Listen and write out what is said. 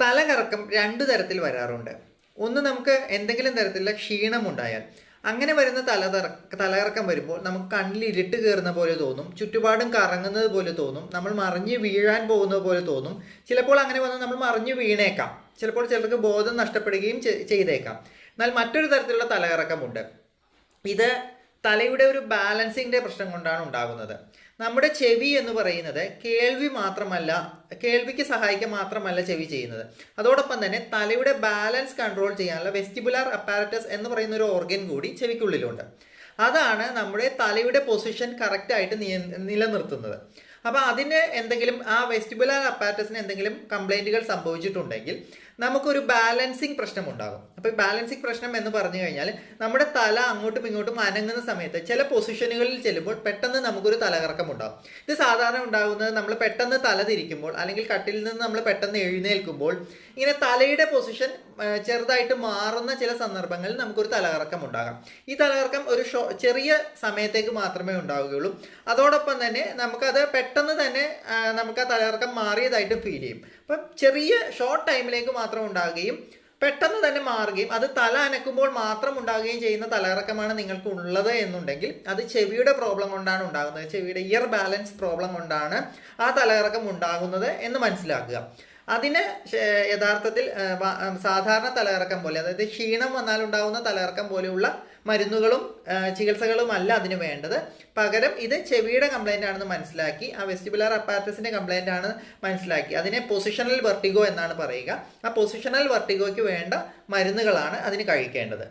തലകറക്കം രണ്ടു തരത്തിൽ വരാറുണ്ട്. ഒന്ന് നമുക്ക് എന്തെങ്കിലും തരത്തിലുള്ള ക്ഷീണമുണ്ടായാൽ അങ്ങനെ വരുന്ന തല തലകറക്കം വരുമ്പോൾ നമുക്ക് കണ്ണിൽ ഇരുട്ട് കയറുന്ന പോലെ തോന്നും ചുറ്റുപാടും കറങ്ങുന്നത് പോലെ തോന്നും നമ്മൾ മറിഞ്ഞ് വീഴാൻ പോകുന്നത് പോലെ തോന്നും. ചിലപ്പോൾ അങ്ങനെ വന്നാൽ നമ്മൾ മറിഞ്ഞ് വീണേക്കാം. ചിലപ്പോൾ ചിലർക്ക് ബോധം നഷ്ടപ്പെടുകയും ചെയ്തേക്കാം. എന്നാൽ മറ്റൊരു തരത്തിലുള്ള തലകറക്കമുണ്ട്. ഇത് തലയുടെ ഒരു ബാലൻസിങ്ങിന്റെ പ്രശ്നം കൊണ്ടാണ് ഉണ്ടാകുന്നത്. നമ്മുടെ ചെവി എന്ന് പറയുന്നത് കേൾവി മാത്രമല്ല കേൾവിക്ക് സഹായിക്കാൻ മാത്രമല്ല ചെവി ചെയ്യുന്നത്. അതോടൊപ്പം തന്നെ തലയുടെ ബാലൻസ് കൺട്രോൾ ചെയ്യാനുള്ള വെസ്റ്റിബുലാർ അപ്പാരറ്റസ് എന്ന് പറയുന്ന ഒരു ഓർഗൻ കൂടി ചെവിക്കുള്ളിലുണ്ട്. അതാണ് നമ്മുടെ തലയുടെ പൊസിഷൻ കറക്റ്റായിട്ട് നിലനിർത്തുന്നത്. അപ്പോൾ അതിന് എന്തെങ്കിലും ആ വെസ്റ്റിബുലാർ അപ്പാറ്റസിന് എന്തെങ്കിലും കംപ്ലൈന്റുകൾ സംഭവിച്ചിട്ടുണ്ടെങ്കിൽ നമുക്കൊരു ബാലൻസിങ് പ്രശ്നം ഉണ്ടാകും അപ്പോൾ ബാലൻസിങ് പ്രശ്നം എന്ന് പറഞ്ഞു കഴിഞ്ഞാൽ നമ്മുടെ തല അങ്ങോട്ടും ഇങ്ങോട്ടും അനങ്ങുന്ന സമയത്ത് ചില പൊസിഷനുകളിൽ ചെല്ലുമ്പോൾ പെട്ടെന്ന് നമുക്കൊരു തലകറക്കം ഉണ്ടാകും ഇത് സാധാരണ ഉണ്ടാകുന്നത് നമ്മൾ പെട്ടെന്ന് തല തിരിക്കുമ്പോൾ അല്ലെങ്കിൽ കട്ടിൽ നിന്ന് നമ്മൾ പെട്ടെന്ന് എഴുന്നേൽക്കുമ്പോൾ ഇങ്ങനെ തലയുടെ പൊസിഷൻ ചെറുതായിട്ട് മാറുന്ന ചില സന്ദർഭങ്ങളിൽ നമുക്കൊരു തലകറക്കം ഉണ്ടാകാം ഈ തലകറക്കം ഒരു ചെറിയ സമയത്തേക്ക് മാത്രമേ ഉണ്ടാവുകയുള്ളൂ. അതോടൊപ്പം തന്നെ നമുക്കത് പെട്ടെന്ന് തന്നെ ആ, നമുക്ക് ആ തലകറക്കം മാറിയതായിട്ട് ഫീൽ ചെയ്യും. അപ്പം ചെറിയ ഷോർട്ട് ടൈമിലേക്ക് മാത്രം ഉണ്ടാകുകയും പെട്ടെന്ന് തന്നെ മാറുകയും അത് തല അനക്കുമ്പോൾ മാത്രം ഉണ്ടാകുകയും ചെയ്യുന്ന തലകറക്കമാണ് നിങ്ങൾക്ക് ഉള്ളത് എന്നുണ്ടെങ്കിൽ അത് ചെവിയുടെ പ്രോബ്ലം കൊണ്ടാണ് ഉണ്ടാകുന്നത്. ചെവിയുടെ ഇയർ ബാലൻസ് പ്രോബ്ലം കൊണ്ടാണ് ആ തലകറക്കം ഉണ്ടാകുന്നത് എന്ന് മനസ്സിലാക്കുക. അതിന് യഥാർത്ഥത്തിൽ സാധാരണ തലകറക്കം പോലെ അതായത് ക്ഷീണം വന്നാൽ ഉണ്ടാകുന്ന തലകറക്കം പോലെയുള്ള മരുന്നുകളും ചികിത്സകളും അല്ല അതിന് വേണ്ടത്. പകരം ഇത് ചെവിയുടെ കംപ്ലൈന്റ് ആണെന്ന് മനസ്സിലാക്കി ആ വെസ്റ്റിബുലാർ അപ്പാറ്റസിന്റെ കംപ്ലൈന്റ് ആണ് മനസ്സിലാക്കി. അതിനെ പൊസിഷണൽ വെർട്ടിഗോ എന്നാണ് പറയുക. ആ പൊസിഷണൽ വെർട്ടിഗോയ്ക്ക് വേണ്ട മരുന്നുകളാണ് അതിന് കഴിക്കേണ്ടത്.